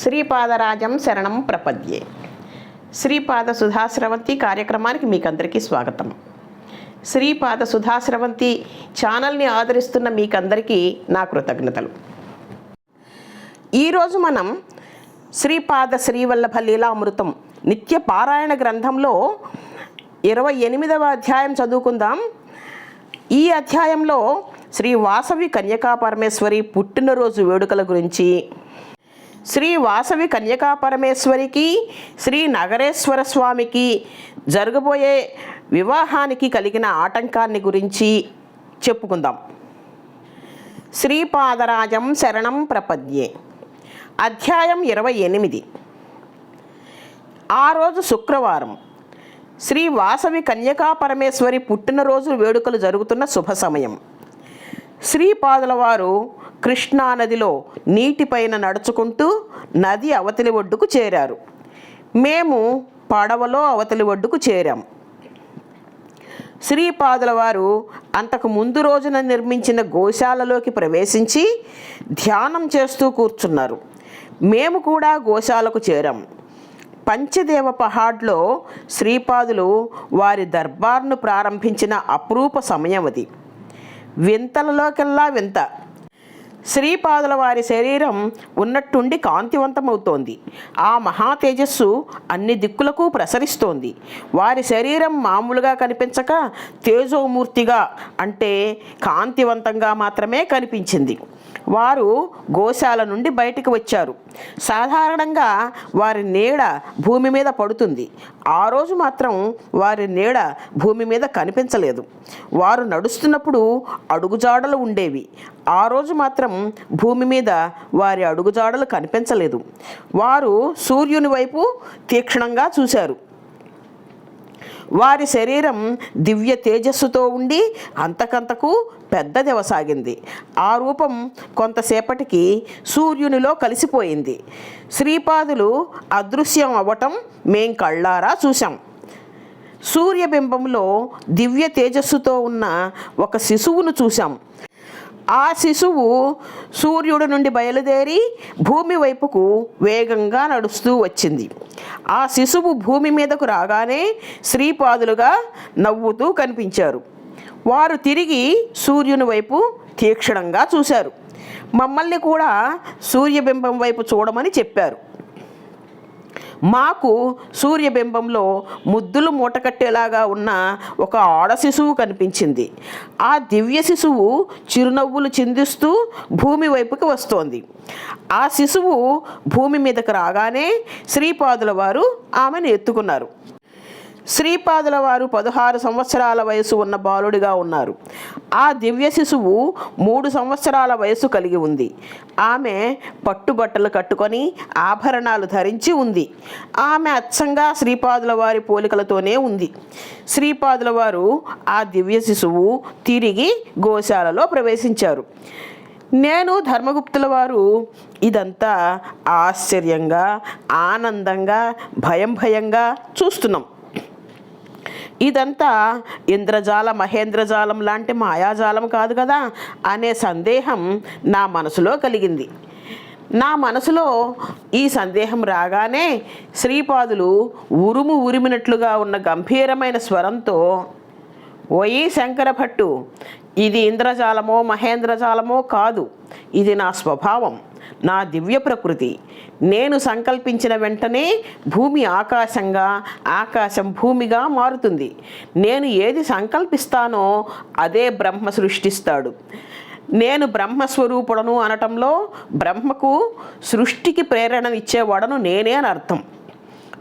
శ్రీపాదరాజం శరణం ప్రపద్యే. శ్రీపాద సుధాశ్రవంతి కార్యక్రమానికి మీకందరికీ స్వాగతం. శ్రీపాద సుధాశ్రవంతి ఛానల్ని ఆదరిస్తున్న మీకందరికీ నా కృతజ్ఞతలు. ఈరోజు మనం శ్రీపాద శ్రీవల్లభ లీలామృతం నిత్య పారాయణ గ్రంథంలో ఇరవై ఎనిమిదవ అధ్యాయం చదువుకుందాం. ఈ అధ్యాయంలో శ్రీ వాసవి కన్యకా పరమేశ్వరి పుట్టినరోజు వేడుకల గురించి శ్రీ వాసవి కన్యకా పరమేశ్వరికి శ్రీ నగరేశ్వర స్వామికి జరగబోయే వివాహానికి కలిగిన ఆటంకాన్ని గురించి చెప్పుకుందాం. శ్రీపాదరాజం శరణం ప్రపద్యే. అధ్యాయం ఇరవై ఎనిమిది. ఆ రోజు శుక్రవారం శ్రీ వాసవి కన్యకా పరమేశ్వరి పుట్టినరోజు వేడుకలు జరుగుతున్న శుభ సమయం. శ్రీపాదుల వారు కృష్ణా నదిలో నీటిపైన నడుచుకుంటూ నది అవతలి ఒడ్డుకు చేరారు. మేము పడవలో అవతలి ఒడ్డుకు చేరాం. శ్రీపాదుల వారు అంతకు ముందు రోజున నిర్మించిన గోశాలలోకి ప్రవేశించి ధ్యానం చేస్తూ కూర్చున్నారు. మేము కూడా గోశాలకు చేరాం. పంచదేవ పహాడ్లో శ్రీపాదులు వారి దర్బార్ను ప్రారంభించిన అపురూప సమయం అది వింతలలోకెల్లా వింత. శ్రీపాదుల వారి శరీరం ఉన్నట్టుండి కాంతివంతమవుతోంది. ఆ మహా తేజస్సు అన్ని దిక్కులకు ప్రసరిస్తోంది. వారి శరీరం మామూలుగా కనిపించక తేజోమూర్తిగా అంటే కాంతివంతంగా మాత్రమే కనిపించింది. వారు గోశాల నుండి బయటికి వచ్చారు. సాధారణంగా వారి నీడ భూమి మీద పడుతుంది. ఆ రోజు మాత్రం వారి నీడ భూమి మీద కనిపించలేదు. వారు నడుస్తున్నప్పుడు అడుగుజాడలు ఉండేవి. ఆ రోజు మాత్రం భూమి మీద వారి అడుగుజాడలు కనిపించలేదు. వారు సూర్యుని వైపు తీక్షణంగా చూశారు. వారి శరీరం దివ్య తేజస్సుతో ఉండి అంతకంతకు పెద్దదివసాగింది. ఆ రూపం కొంతసేపటికి సూర్యునిలో కలిసిపోయింది. శ్రీపాదులు అదృశ్యం అవ్వటం మేం కళ్ళారా చూశాం. సూర్యబింబంలో దివ్య తేజస్సుతో ఉన్న ఒక శిశువును చూశాం. ఆ శిశువు సూర్యుడు నుండి బయలుదేరి భూమి వైపుకు వేగంగా నడుస్తూ వచ్చింది. ఆ శిశువు భూమి మీదకు రాగానే శ్రీపాదులుగా నవ్వుతూ కనిపించారు. వారు తిరిగి సూర్యుని వైపు తీక్షణంగా చూశారు. మమ్మల్ని కూడా సూర్యబింబం వైపు చూడమని చెప్పారు. మాకు సూర్యబింబంలో ముద్దులు మూటకట్టేలాగా ఉన్న ఒక ఆడ శిశువు కనిపించింది. ఆ దివ్య శిశువు చిరునవ్వులు చిందిస్తూ భూమి వైపుకి వస్తోంది. ఆ శిశువు భూమి మీదకు రాగానే శ్రీపాదుల వారు ఆమెను ఎత్తుకున్నారు. శ్రీపాదుల వారు పదహారు సంవత్సరాల వయసు ఉన్న బాలుడిగా ఉన్నారు. ఆ దివ్య శిశువు మూడు సంవత్సరాల వయసు కలిగి ఉంది. ఆమె పట్టుబట్టలు కట్టుకొని ఆభరణాలు ధరించి ఉంది. ఆమె అచ్చంగా శ్రీపాదుల వారి పోలికలతోనే ఉంది. శ్రీపాదుల వారు ఆ దివ్య శిశువు తిరిగి గోశాలలో ప్రవేశించారు. నేను ధర్మగుప్తుల వారు ఇదంతా ఆశ్చర్యంగా ఆనందంగా భయం భయంగా చూస్తున్నాం. ఇదంతా ఇంద్రజాల మహేంద్రజాలం లాంటి మాయాజాలం కాదు కదా అనే సందేహం నా మనసులో కలిగింది. నా మనసులో ఈ సందేహం రాగానే శ్రీపాదులు ఉరుము ఉరిమినట్లుగా ఉన్న గంభీరమైన స్వరంతో ఓయి శంకరభట్టు ఇది ఇంద్రజాలమో మహేంద్రజాలమో కాదు ఇది నా స్వభావం. నా దివ్య ప్రకృతి. నేను సంకల్పించిన వెంటనే భూమి ఆకాశంగా ఆకాశం భూమిగా మారుతుంది. నేను ఏది సంకల్పిస్తానో అదే బ్రహ్మ సృష్టిస్తాడు. నేను బ్రహ్మస్వరూపుడను అనటంలో బ్రహ్మకు సృష్టికి ప్రేరణనిచ్చేవాడను నేనే అని అర్థం.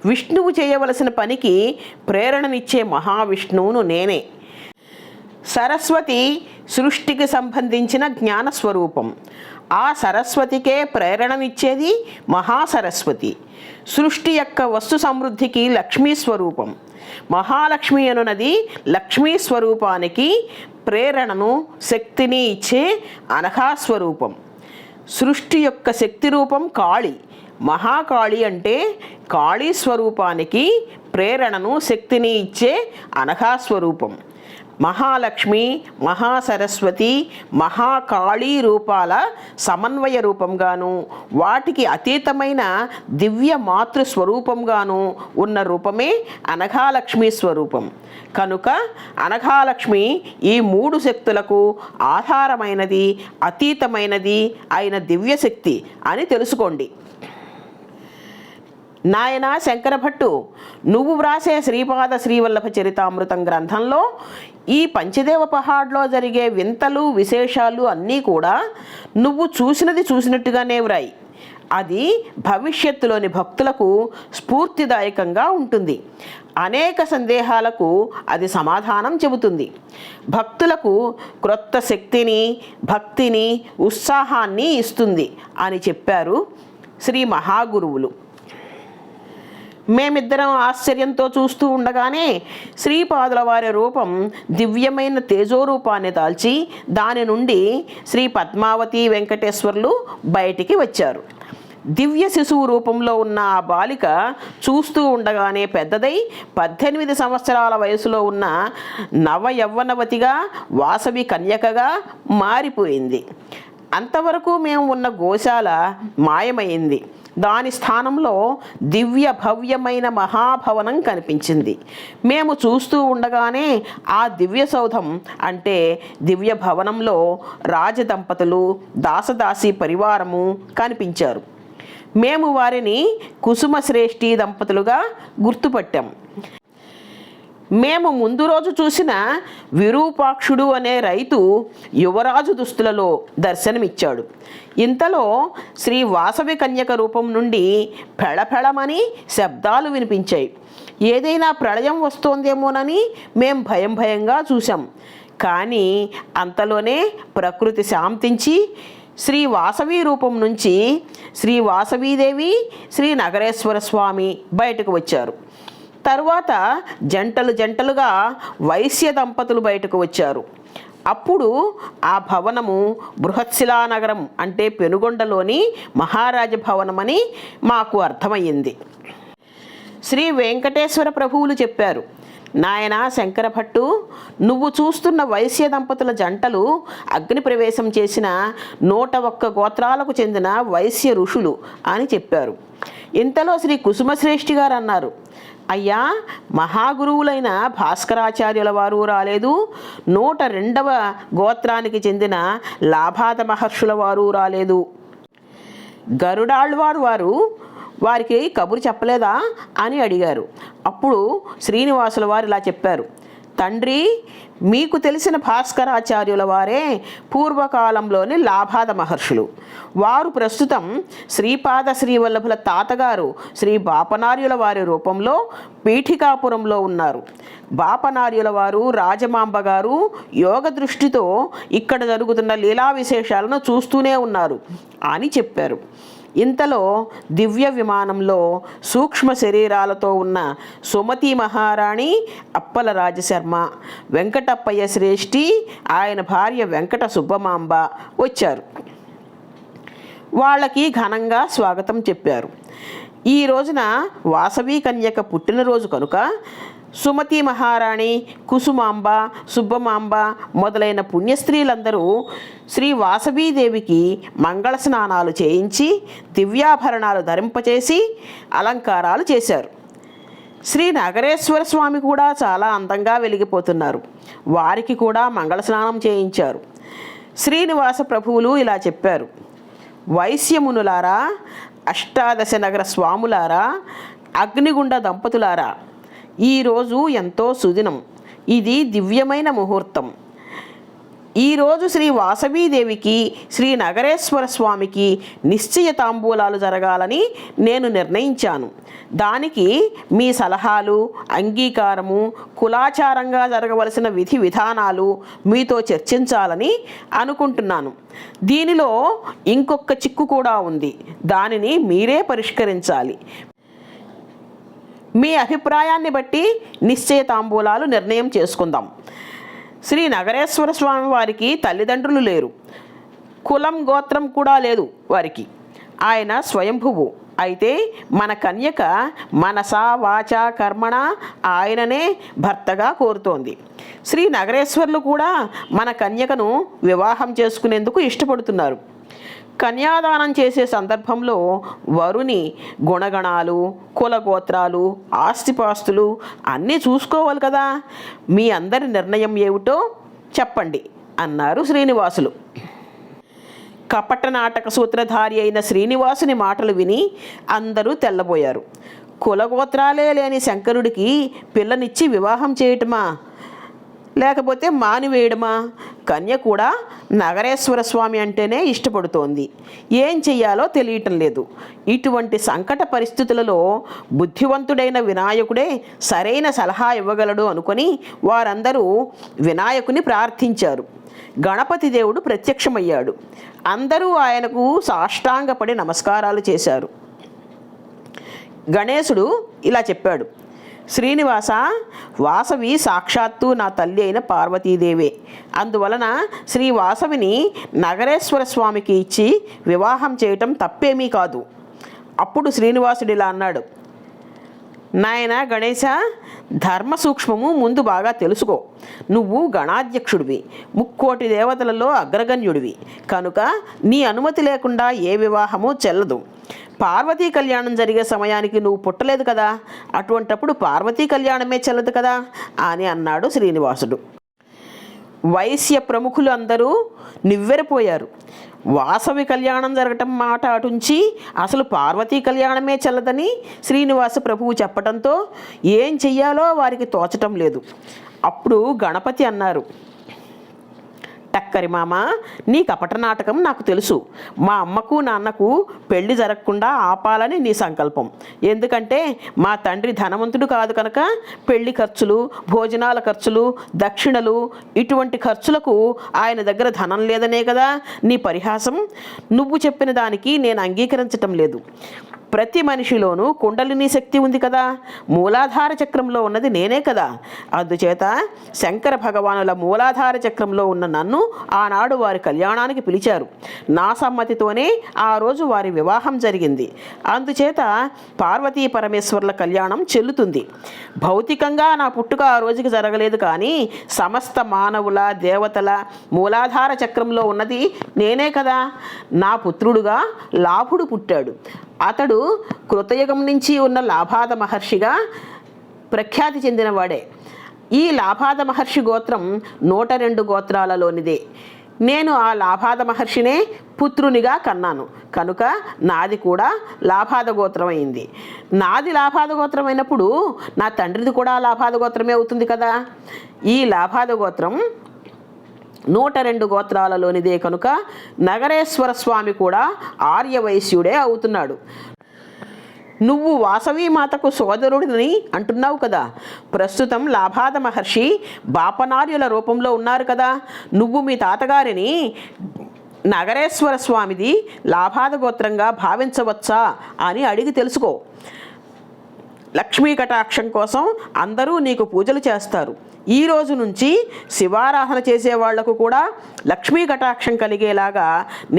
విష్ణువు చేయవలసిన పనికి ప్రేరణనిచ్చే మహావిష్ణువును నేనే. సరస్వతి సృష్టికి సంబంధించిన జ్ఞాన స్వరూపం ఆ సరస్వతికే ప్రేరణనిచ్చేది మహాసరస్వతి. సృష్టి యొక్క వస్తు సమృద్ధికి లక్ష్మీ స్వరూపం. మహాలక్ష్మి అనునది లక్ష్మీ స్వరూపానికి ప్రేరణను శక్తిని ఇచ్చే అనఘా స్వరూపం. సృష్టి యొక్క శక్తి రూపం కాళి. మహాకాళి అంటే కాళీ స్వరూపానికి ప్రేరణను శక్తిని ఇచ్చే అనఘా స్వరూపం. మహాలక్ష్మి మహాసరస్వతి మహాకాళీ రూపాల సమన్వయ రూపంగాను వాటికి అతీతమైన దివ్య మాతృ స్వరూపంగాను ఉన్న రూపమే అనఘాలక్ష్మి స్వరూపం. కనుక అనఘాలక్ష్మి ఈ మూడు శక్తులకు ఆధారమైనది అతీతమైనది అయిన దివ్యశక్తి అని తెలుసుకోండి. నాయన శంకరభట్టు నువ్వు వ్రాసే శ్రీపాద శ్రీవల్లభ చరితామృతం గ్రంథంలో ఈ పంచదేవ పహాడ్లో జరిగే వింతలు విశేషాలు అన్నీ కూడా నువ్వు చూసినది చూసినట్టుగానే వ్రాయి. అది భవిష్యత్తులోని భక్తులకు స్ఫూర్తిదాయకంగా ఉంటుంది. అనేక సందేహాలకు అది సమాధానం చెబుతుంది. భక్తులకు క్రొత్త శక్తిని భక్తిని ఉత్సాహాన్ని ఇస్తుంది అని చెప్పారు శ్రీ మహాగురువులు. మేమిద్దరం ఆశ్చర్యంతో చూస్తూ ఉండగానే శ్రీపాదుల వారి రూపం దివ్యమైన తేజోరూపాన్ని దాల్చి దాని నుండి శ్రీ పద్మావతి వెంకటేశ్వర్లు బయటికి వచ్చారు. దివ్య శిశువు రూపంలో ఉన్న ఆ బాలిక చూస్తూ ఉండగానే పెద్దదై పద్దెనిమిది సంవత్సరాల వయసులో ఉన్న నవ యవ్వనవతిగా వాసవి కన్యకగా మారిపోయింది. అంతవరకు మేము ఉన్న గోశాల మాయమైంది. దాని స్థానంలో దివ్య భవ్యమైన మహాభవనం కనిపించింది. మేము చూస్తూ ఉండగానే ఆ దివ్య సౌధం అంటే దివ్య భవనంలో రాజదంపతులు దాసదాసి పరివారము కనిపించారు. మేము వారిని కుసుమ శ్రేష్ఠి దంపతులుగా గుర్తుపట్టాం. మేము ముందు రోజు చూసిన విరూపాక్షుడు అనే రైతు యువరాజు దుస్తులలో దర్శనమిచ్చాడు. ఇంతలో శ్రీ వాసవి కన్యక రూపం నుండి ఫెళఫెళమని శబ్దాలు వినిపించాయి. ఏదైనా ప్రళయం వస్తోందేమోనని మేం భయం భయంగా చూసాం కానీ అంతలోనే ప్రకృతి శాంతించి శ్రీ వాసవి రూపం నుంచి శ్రీ వాసవీదేవి శ్రీ నగరేశ్వర స్వామి బయటకు వచ్చారు. తరువాత జంటలు జంటలుగా వైశ్య దంపతులు బయటకు వచ్చారు. అప్పుడు ఆ భవనము బృహత్శిలా నగరం అంటే పెనుగొండలోని మహారాజ భవనమని మాకు అర్థమయ్యింది. శ్రీ వెంకటేశ్వర ప్రభువులు చెప్పారు నాయన శంకరభట్టు నువ్వు చూస్తున్న వైశ్య దంపతుల జంటలు అగ్ని ప్రవేశం చేసిన నూట ఒక్క గోత్రాలకు చెందిన వైశ్య ఋషులు అని చెప్పారు. ఇంతలో శ్రీ కుసుమశ్రేష్ఠి గారు అన్నారు అయ్యా మహాగురువులైన భాస్కరాచార్యుల వారు రాలేదు. నూట రెండవ గోత్రానికి చెందిన లాభాత మహర్షుల వారు రాలేదు. గరుడాళ్వారు వారు వారికి కబురు చెప్పలేదా అని అడిగారు. అప్పుడు శ్రీనివాసుల వారు ఇలా చెప్పారు. తండ్రి మీకు తెలిసిన భాస్కరాచార్యుల వారే పూర్వకాలంలోని లాభాద మహర్షులు. వారు ప్రస్తుతం శ్రీపాద శ్రీవల్లభుల తాతగారు శ్రీ బాపనార్యుల వారి రూపంలో పీఠికాపురంలో ఉన్నారు. బాపనార్యుల వారు రాజమాంబ గారు యోగ దృష్టితో ఇక్కడ జరుగుతున్న లీలా విశేషాలను చూస్తూనే ఉన్నారు అని చెప్పారు. ఇంతలో దివ్య విమానంలో సూక్ష్మ శరీరాలతో ఉన్న సుమతి మహారాణి అప్పల రాజశర్మ వెంకటప్పయ్య శ్రేష్ఠి ఆయన భార్య వెంకట సుబ్బమాంబ వచ్చారు. వాళ్ళకి ఘనంగా స్వాగతం చెప్పారు. ఈ రోజున వాసవి కన్యక పుట్టినరోజు కనుక సుమతి మహారాణి కుసుమాంబ సుబ్బమాంబ మొదలైన పుణ్యస్త్రీలందరూ శ్రీ వాసవీదేవికి మంగళ స్నానాలు చేయించి దివ్యాభరణాలు ధరింపచేసి అలంకారాలు చేశారు. శ్రీ నగరేశ్వర స్వామి కూడా చాలా అందంగా వెలిగిపోతున్నారు. వారికి కూడా మంగళ స్నానం చేయించారు. శ్రీనివాస ప్రభువులు ఇలా చెప్పారు. వైశ్యమునులారా అష్టాదశ నగర స్వాములారా అగ్నిగుండ దంపతులారా ఈరోజు ఎంతో సుదినం. ఇది దివ్యమైన ముహూర్తం. ఈరోజు శ్రీ వాసవీదేవికి శ్రీ నగరేశ్వర స్వామికి నిశ్చయ తాంబూలాలు జరగాలని నేను నిర్ణయించాను. దానికి మీ సలహాలు అంగీకారము కులాచారంగా జరగవలసిన విధి విధానాలు మీతో చర్చించాలని అనుకుంటున్నాను. దీనిలో ఇంకొక చిక్కు కూడా ఉంది. దానిని మీరే పరిష్కరించాలి. మీ అభిప్రాయాన్ని బట్టి నిశ్చయ తాంబూలాలు నిర్ణయం చేసుకుందాం. శ్రీ నగరేశ్వర స్వామి వారికి తల్లిదండ్రులు లేరు. కులం గోత్రం కూడా లేదు వారికి. ఆయన స్వయంభువు. అయితే మన కన్యక మనస వాచ కర్మణ ఆయననే భర్తగా కోరుతోంది. శ్రీ నగరేశ్వర్లు కూడా మన కన్యకను వివాహం చేసుకునేందుకు ఇష్టపడుతున్నారు. కన్యాదానం చేసే సందర్భంలో వరుని గుణగణాలు కులగోత్రాలు ఆస్తిపాస్తులు అన్నీ చూసుకోవాలి కదా. మీ అందరి నిర్ణయం ఏమిటో చెప్పండి అన్నారు శ్రీనివాసులు. కపట నాటక సూత్రధారి అయిన శ్రీనివాసుని మాటలు విని అందరూ తెల్లబోయారు. కులగోత్రాలే లేని శంకరుడికి పిల్లనిచ్చి వివాహం చేయటమా? లేకపోతే మానివేయడమా? కన్య కూడా నగరేశ్వర స్వామి అంటేనే ఇష్టపడుతోంది. ఏం చెయ్యాలో తెలియటం లేదు. ఇటువంటి సంకట పరిస్థితులలో బుద్ధివంతుడైన వినాయకుడే సరైన సలహా ఇవ్వగలడు అనుకొని వారందరూ వినాయకుని ప్రార్థించారు. గణపతి దేవుడు ప్రత్యక్షమయ్యాడు. అందరూ ఆయనకు సాష్టాంగపడి నమస్కారాలు చేశారు. గణేశుడు ఇలా చెప్పాడు. శ్రీనివాస వాసవి సాక్షాత్తు నా తల్లి అయిన పార్వతీదేవే. అందువలన శ్రీ వాసవిని నగరేశ్వర స్వామికి ఇచ్చి వివాహం చేయటం తప్పేమీ కాదు. అప్పుడు శ్రీనివాసుడు ఇలా అన్నాడు నాయన గణేశ ధర్మ సూక్ష్మము ముందు బాగా తెలుసుకో. నువ్వు గణాధ్యక్షుడివి ముక్కోటి దేవతలలో అగ్రగణ్యుడివి. కనుక నీ అనుమతి లేకుండా ఏ వివాహము చెల్లదు. పార్వతీ కళ్యాణం జరిగే సమయానికి నువ్వు పుట్టలేదు కదా? అటువంటప్పుడు పార్వతీ కళ్యాణమే చెల్లదు కదా? అని అన్నాడు శ్రీనివాసుడు. వైశ్య ప్రముఖులు అందరూ నివ్వెరపోయారు. వాసవి కళ్యాణం జరగటం మాట అటుంచి అసలు పార్వతీ కళ్యాణమే చెల్లదని శ్రీనివాస ప్రభువు చెప్పడంతో ఏం చెయ్యాలో వారికి తోచటం లేదు. అప్పుడు గణపతి అన్నారు టక్కరి మామ నీ కపట నాటకం నాకు తెలుసు. మా అమ్మకు నాన్నకు పెళ్ళి జరగకుండా ఆపాలని నీ సంకల్పం. ఎందుకంటే మా తండ్రి ధనవంతుడు కాదు కనుక పెళ్ళి ఖర్చులు భోజనాల ఖర్చులు దక్షిణలు ఇటువంటి ఖర్చులకు ఆయన దగ్గర ధనం లేదనే కదా నీ పరిహాసం. నువ్వు చెప్పిన దానికి నేను అంగీకరించటం లేదు. ప్రతి మనిషిలోనూ కుండలిని శక్తి ఉంది కదా. మూలాధార చక్రంలో ఉన్నది నేనే కదా. అందుచేత శంకర భగవానుల మూలాధార చక్రంలో ఉన్న నన్ను ఆనాడు వారి కళ్యాణానికి పిలిచారు. నా సమ్మతితోనే ఆ రోజు వారి వివాహం జరిగింది. అందుచేత పార్వతీ పరమేశ్వర్ల కళ్యాణం చెల్లుతుంది. భౌతికంగా నా పుట్టుక ఆ రోజుకి జరగలేదు కానీ సమస్త మానవుల దేవతల మూలాధార చక్రంలో ఉన్నది నేనే కదా. నా పుత్రుడుగా లాభుడు పుట్టాడు. అతడు కృతయుగం నుంచి ఉన్న లాభాద మహర్షిగా ప్రఖ్యాతి చెందినవాడే ఈ లాభాద మహర్షి గోత్రం నూట రెండు గోత్రాలలోనిదే. నేను ఆ లాభాద మహర్షినే పుత్రునిగా కన్నాను. కనుక నాది కూడా లాభాద గోత్రం అయింది నాది లాభాద గోత్రం అయినప్పుడు నా తండ్రిది కూడా లాభాద గోత్రమే అవుతుంది కదా? ఈ లాభాద గోత్రం నూట రెండు గోత్రాలలోనిదే కనుక నగరేశ్వర స్వామి కూడా ఆర్యవైశ్యుడే అవుతున్నాడు. నువ్వు వాసవి మాతకు సోదరుడిని అంటున్నావు కదా. ప్రస్తుతం లాభాద మహర్షి బాపనార్యుల రూపంలో ఉన్నారు కదా. నువ్వు మీ తాతగారిని నగరేశ్వర స్వామిది లాభాద గోత్రంగా భావించవచ్చా అని అడిగి తెలుసుకో. లక్ష్మీ కటాక్షం కోసం అందరూ నీకు పూజలు చేస్తారు. ఈ రోజు నుంచి శివారాధన చేసే వాళ్ళకు కూడా లక్ష్మీ కటాక్షం కలిగేలాగా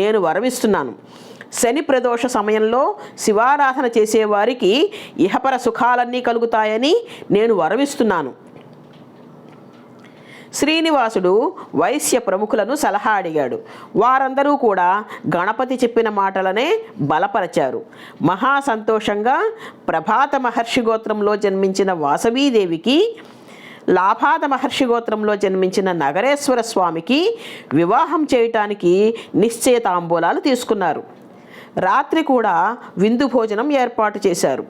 నేను వరమిస్తున్నాను. శని ప్రదోష సమయంలో శివారాధన చేసేవారికి ఇహపర సుఖాలన్నీ కలుగుతాయని నేను వరమిస్తున్నాను. శ్రీనివాసుడు వైశ్య ప్రముఖులను సలహా అడిగాడు. వారందరూ కూడా గణపతి చెప్పిన మాటలనే బలపరచారు. మహా సంతోషంగా ప్రభాత మహర్షి గోత్రంలో జన్మించిన వాసవీదేవికి లాభాద మహర్షి గోత్రంలో జన్మించిన నగరేశ్వర స్వామికి వివాహం చేయటానికి నిశ్చయ తాంబూలాలు తీసుకున్నారు. రాత్రి కూడా విందు భోజనం ఏర్పాటు చేశారు.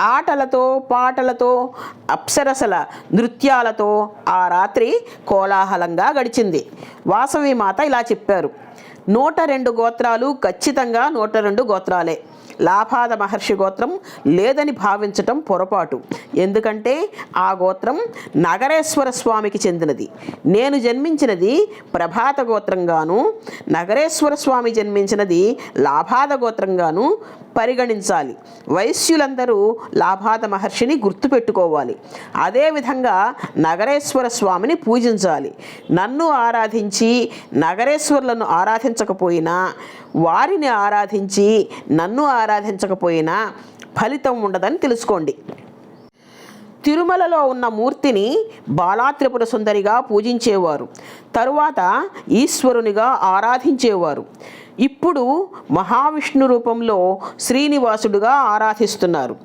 ఆటలతో పాటలతో అప్సరసల నృత్యాలతో ఆ రాత్రి కోలాహలంగా గడిచింది. వాసవి మాత ఇలా చెప్పారు నూట రెండు గోత్రాలు ఖచ్చితంగా నూట రెండు గోత్రాలే. లాభాద మహర్షి గోత్రం లేదని భావించటం పొరపాటు. ఎందుకంటే ఆ గోత్రం నగరేశ్వర స్వామికి చెందినది. నేను జన్మించినది ప్రభాత గోత్రంగాను నగరేశ్వర స్వామి జన్మించినది లాభాద గోత్రంగాను పరిగణించాలి. వైశ్యులందరూ లాభాద మహర్షిని గుర్తుపెట్టుకోవాలి. అదేవిధంగా నగరేశ్వర స్వామిని పూజించాలి. నన్ను ఆరాధించి నగరేశ్వరులను ఆరాధించకపోయినా వారిని ఆరాధించి నన్ను ఆరాధించకపోయినా ఫలితం ఉండదని తెలుసుకోండి. తిరుమలలో ఉన్న మూర్తిని బాలాత్రిపుర సుందరిగా పూజించేవారు. తరువాత ఈశ్వరునిగా ఆరాధించేవారు. ఇప్పుడు మహావిష్ణు రూపంలో శ్రీనివాసుడుగా ఆరాధిస్తున్నారు.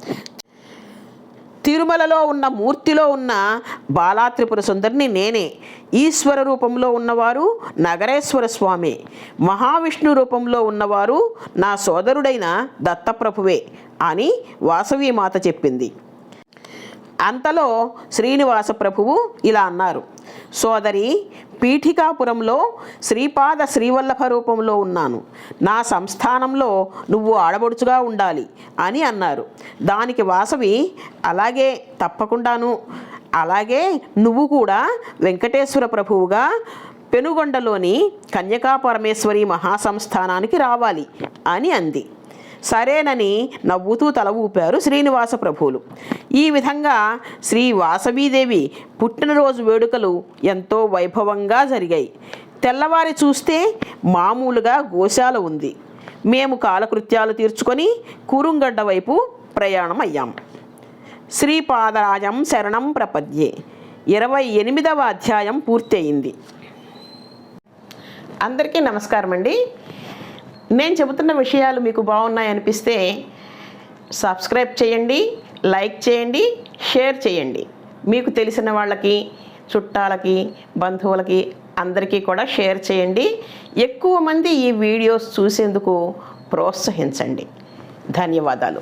తిరుమలలో ఉన్న మూర్తిలో ఉన్న బాలాత్రిపుర సుందరిని నేనే. ఈశ్వర రూపంలో ఉన్నవారు నగరేశ్వర స్వామి. మహావిష్ణు రూపంలో ఉన్నవారు నా సోదరుడైన దత్తప్రభువే అని వాసవి మాత చెప్పింది. అంతలో శ్రీనివాస ప్రభువు ఇలా అన్నారు సోదరి పీఠికాపురంలో శ్రీపాద శ్రీవల్లభ రూపంలో ఉన్నాను. నా సంస్థానంలో నువ్వు ఆడబడుచుగా ఉండాలి అని అన్నారు. దానికి వాసవి అలాగే తప్పకుండాను. అలాగే నువ్వు కూడా వెంకటేశ్వర ప్రభువుగా పెనుగొండలోని కన్యకా పరమేశ్వరి మహాసంస్థానానికి రావాలి అని అంది. సరేనని నవ్వుతూ తల ఊపారు శ్రీనివాస ప్రభువులు. ఈ విధంగా శ్రీ వాసవీదేవి పుట్టినరోజు వేడుకలు ఎంతో వైభవంగా జరిగాయి. తెల్లవారి చూస్తే మామూలుగా గోశాల ఉంది. మేము కాలకృత్యాలు తీర్చుకొని కురుంగడ్డ వైపు ప్రయాణం అయ్యాం శ్రీపాదరాజం శరణం ప్రపద్యే. ఇరవై ఎనిమిదవ అధ్యాయం పూర్తయింది. అందరికీ నమస్కారం అండి నేను చెబుతున్న విషయాలు మీకు బాగున్నాయి అనిపిస్తే సబ్స్క్రైబ్ చేయండి లైక్ చేయండి షేర్ చేయండి. మీకు తెలిసిన వాళ్ళకి చుట్టాలకి బంధువులకి అందరికీ కూడా షేర్ చేయండి. ఎక్కువ మంది ఈ వీడియోస్ చూసేందుకు ప్రోత్సహించండి. ధన్యవాదాలు.